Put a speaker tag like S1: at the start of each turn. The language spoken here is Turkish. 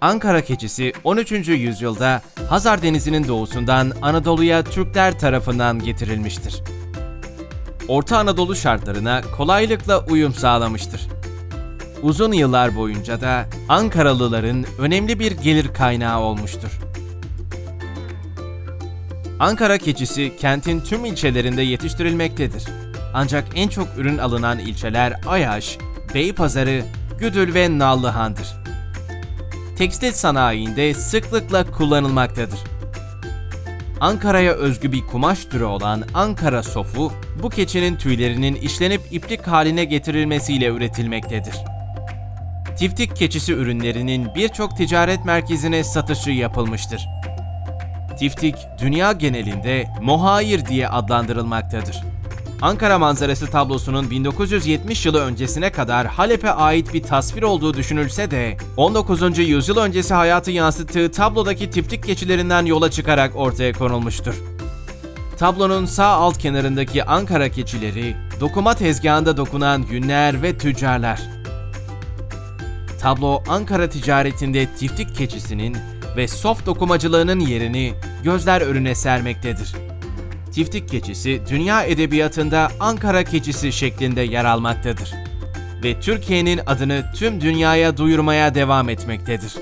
S1: Ankara keçisi 13. yüzyılda Hazar Denizi'nin doğusundan Anadolu'ya Türkler tarafından getirilmiştir. Orta Anadolu şartlarına kolaylıkla uyum sağlamıştır. Uzun yıllar boyunca da Ankaralıların önemli bir gelir kaynağı olmuştur. Ankara keçisi kentin tüm ilçelerinde yetiştirilmektedir. Ancak en çok ürün alınan ilçeler Ayaş, Beypazarı, Güdül ve Nallıhan'dır. Tekstil sanayinde sıklıkla kullanılmaktadır. Ankara'ya özgü bir kumaş türü olan Ankara sofu, bu keçinin tüylerinin işlenip iplik haline getirilmesiyle üretilmektedir. Tiftik keçisi ürünlerinin birçok ticaret merkezine satışı yapılmıştır. Tiftik, dünya genelinde Mohayir diye adlandırılmaktadır. Ankara manzarası tablosunun 1970 yılı öncesine kadar Halep'e ait bir tasvir olduğu düşünülse de 19. yüzyıl öncesi hayatı yansıttığı tablodaki tiftik keçilerinden yola çıkarak ortaya konulmuştur. Tablonun sağ alt kenarındaki Ankara keçileri, dokuma tezgahında dokunan günler ve tüccarlar. Tablo Ankara ticaretinde tiftik keçisinin ve soft dokumacılığının yerini gözler önüne sermektedir. Tiftik keçisi dünya edebiyatında Ankara keçisi şeklinde yer almaktadır ve Türkiye'nin adını tüm dünyaya duyurmaya devam etmektedir.